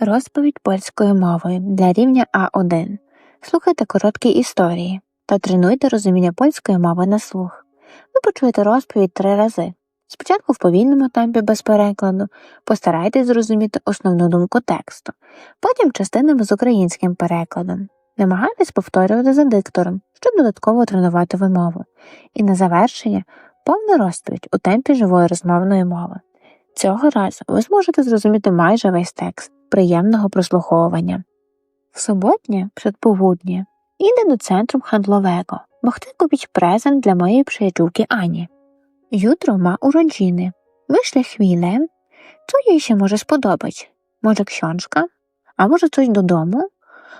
Розповідь польською мовою для рівня А1. Слухайте короткі історії та тренуйте розуміння польської мови на слух. Ви почуєте розповідь три рази. Спочатку в повільному темпі без перекладу, постарайтесь зрозуміти основну думку тексту, потім частинами з українським перекладом. Намагайтесь повторювати за диктором, щоб додатково тренувати вимову. І на завершення повна розповідь у темпі живої розмовної мови. Цього разу ви зможете зрозуміти майже весь текст приємного прослуховування. Sobotnie przedpołudnie idę do centrum handlowego, bo chcę kupić prezent dla mojej przyjaciółki Ani. Jutro ma urodziny. Myślę chwilę, co jej się może spodobać. Może książka? A może coś do domu?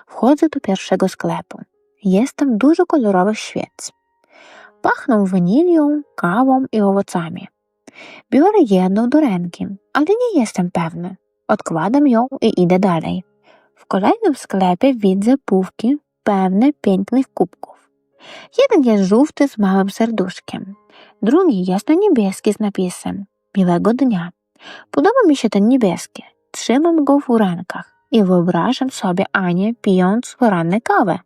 Wchodzę do pierwszego sklepu. Jest tam dużo kolorowych świec. Pachną wanilią, kawą i owocami. Biorę jedną do ręki, ale nie jestem pewna. Odkładam ją i idę dalej. W kolejnym sklepie widzę półki pełne pięknych kubków. Jeden jest żółty z małym serduszkiem, drugi jasno-niebieski z napisem Miłego dnia. Podoba mi się ten niebieski. Trzymam go w rękach i wyobrażam sobie Anię pijąc poranną kawę.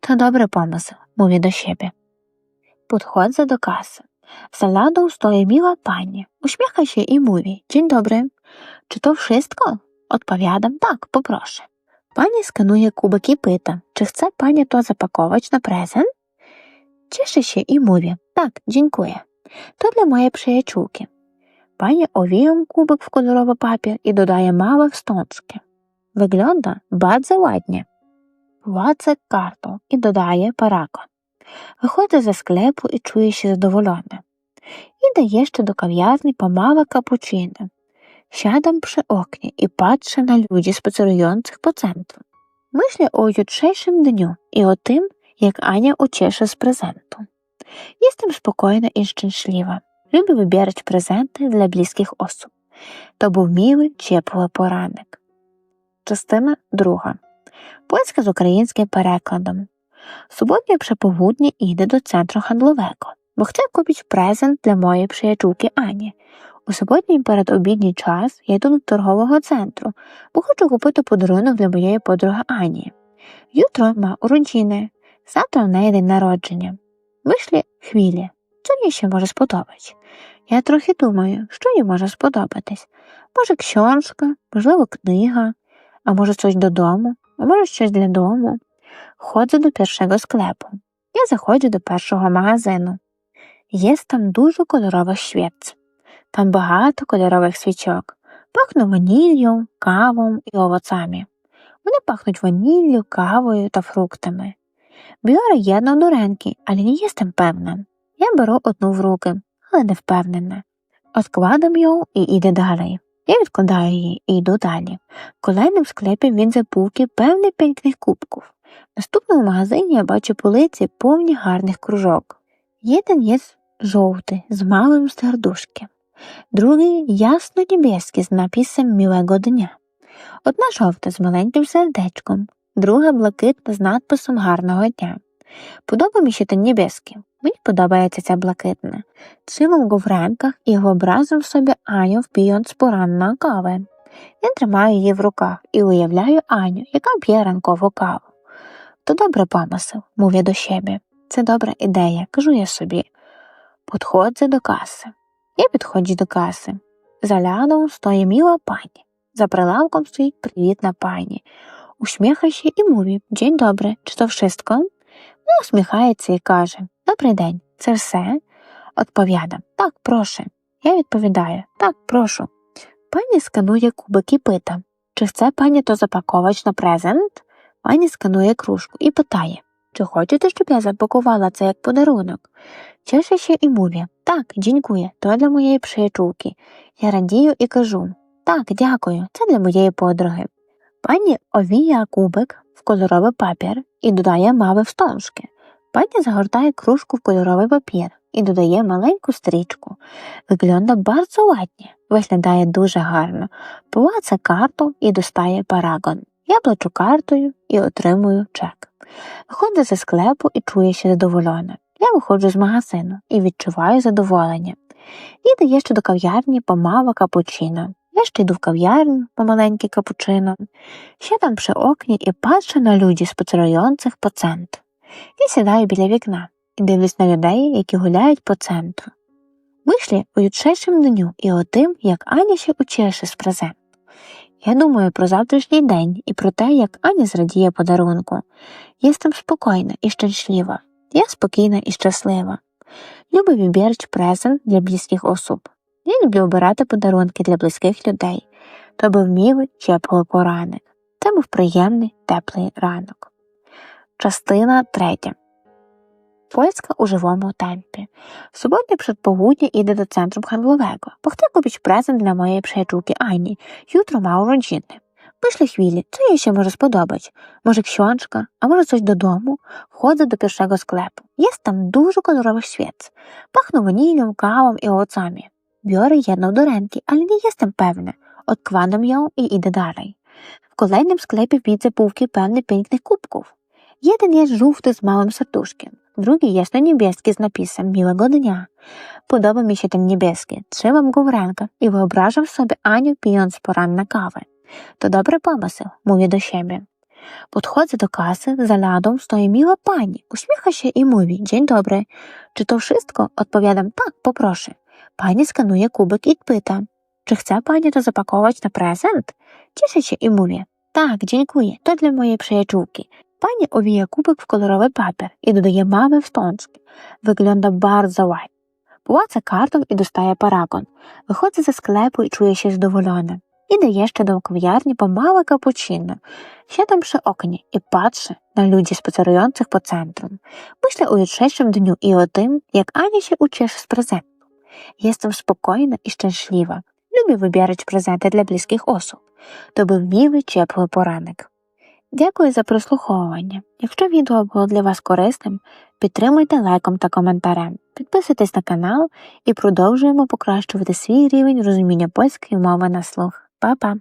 To dobry pomysł, mówię do siebie. Podchodzę do kasy. Za ladą stoi miła pani. Uśmiecha się i mówi: Dzień dobry. Czy to wszystko? Odpowiadam: Tak, poproszę. Pani skanuje kubek i pyta: Czy chce pani to zapakować na prezent? Cieszę się i mówię: Tak, dziękuję. To dla mojej przyjaciółki. Pani owija kubek w kolorowy papier i dodaje małe wstążki. Wygląda bardzo ładnie. Płacę kartą i dodaję paragon. Wychodzę ze sklepu i czuję się zadowolona. Idę jeszcze do kawiarni po małe. Siadam przy oknie i patrzę na ludzi spacerujących po centrum. Myślę o jutrzejszym dniu i o tym, jak Ania ucieszy z prezentu. Jestem spokojna i szczęśliwa. Lubię wybierać prezenty dla bliskich osób. To był miły, ciepły poranek. Частина друга. Польська з українським перекладом. Суботнє przepołudnie idę do centrum handlowego, bo chcę kupić prezent dla mojej przyjaciółki Ani. У суботній передобідній час я йду до торгового центру, бо хочу купити подарунок для моєї подруги Ані. Jutro ma urodziny, завтра в неї день народження. Вийшли хвилі, що їй ще може сподобати? Я трохи думаю, що їй може сподобатись. Може, книжка, можливо, книга, а може, щось додому, а може, щось для дому. Ходжу до першого склепу. Я заходжу до першого магазину. Є там дуже кольорових швець. Там багато кольорових свічок. Пахну ваніллю, кавом і овоцами. Вони пахнуть ваніллю, кавою та фруктами. Біора єдно до ренки, але не єстем певна. Я беру одну в руки, але не впевнена. Откладам його і йде далі. Я відкладаю її і йду далі. В kolejnym склепі він запувки певний пенькних кубків. В наступному магазині я бачу полиці повні гарних кружок. Jeden jest żółty z małym serduszkiem, drugi jasno-niebieski z napisem Miłego dnia. Одна жовта з маленьким сердечком, друга блакитна з надписом Гарного дня. Мені ще та небеський. Мені подобається ця блакитна. Trzymam go w rękach і wyobrażam собі Аню впіють з поранної кави. Я тримаю її в руках і уявляю Аню, яка п'є ранкову каву. То добре помисел, мовлю до себе. Це добра ідея, кажу я собі. Подходжу до каси. Я підходжу до каси. За лядом стоїть міла пані. За прилавком стоїть привітна пані. Усміхаючи і мовить День добре, чи то wszystko? Ну, усміхається і каже Добрий день, це все? Odpowiada Так, прошу. Я відповідаю Так, прошу. Пані сканує кубик і пита Чи chce пані то запаковач на презент? Пані сканує кружку і питає Чи хочете, щоб я запакувала це як подарунок? Чеше ще і мові Так, дякую, то для моєї приячулки. Я радію і кажу Так, дякую, це для моєї подруги. Пані овіє кубик в кольоровий папір і додає маве встонжки. Пані загортає кружку в кольоровий папір і додає маленьку стрічку. Виглядає bardzo ładnie, виглядає дуже гарно. Плаце карту і достає парагон. Я плачу картою і отримую чек. Виходжу зі склепу і чую się задоволена. Я виходжу з магазину і відчуваю задоволення. Іду ще до кав'ярні по мава капучино. Я ще йду в кав'ярню по маленький капучино, сядам при окні і patrzę на ludzi spacerujących по центру. Я сідаю біля вікна і дивлюсь на людей, які гуляють по центру. Myślę o jutrzejszym dniu і о тим, як Аня się ucieszy з презенту. Я думаю про завтрашній день і про те, як Аня зрадіє подарунку. Jestem spokojna і щаслива. Я спокійна і щаслива. Люблю вибірати презент для близьких осіб. Я люблю обирати подарунки для близьких людей. То був мілий, теплий поранок. Це був приємний, теплий ранок. Частина третя. Польська у живому темпі. Суботнє przedpołudnie idę do centrum handlowego, bo chcę kupić prezent dla mojej przyjaciółki Ani. Jutro ma urodziny. Myślę chwilę, co jej się może spodobać. Może książka, a może coś do domu? Wchodzę do pierwszego sklepu. Jest tam dużo kolorowych świec. Pachną wanilią, kawą i owocami. Biorę jedną do ręki, ale nie jestem pewna. Odkładam ją i idę dalej. W kolejnym sklepie widzę półki pełne pięknych kubków. Jeden jest żółty z małym serduszkiem, drugi jasno-niebieski z napisem Miłego dnia. Podoba mi się ten niebieski. Trzymam go w rękach i wyobrażam sobie Anię pijąc poranną kawę. To dobry pomysł, mówię do siebie. Podchodzę do kasy, za ladą stoi miła pani, uśmiecha się i mówi Dzień dobry. Czy to wszystko? Odpowiadam tak, poproszę. Pani skanuje kubek i pyta Czy chce pani to zapakować na prezent? Cieszę się i mówię Tak, dziękuję, to dla mojej przyjaciółki. Pani owija kubek w kolorowy papier i dodaje małe wstążki. Wygląda bardzo ładnie. Płacę kartą i dostaję paragon. Wychodzę ze sklepu i czuję się zadowolona. Idę jeszcze do kawiarni po małe cappuccino. Siadam przy oknie i patrzę na ludzi spacerujących po centrum. Myślę o jutrzejszym dniu i o tym, jak Ania się ucieszy z prezentu. Jestem spokojna i szczęśliwa. Lubię wybierać prezenty dla bliskich osób. To był miły, ciepły poranek. Дякую за прослуховування. Якщо відео було для вас корисним, підтримуйте лайком та коментарем, підписуйтесь на канал і продовжуємо покращувати свій рівень розуміння польської мови на слух. Па-па!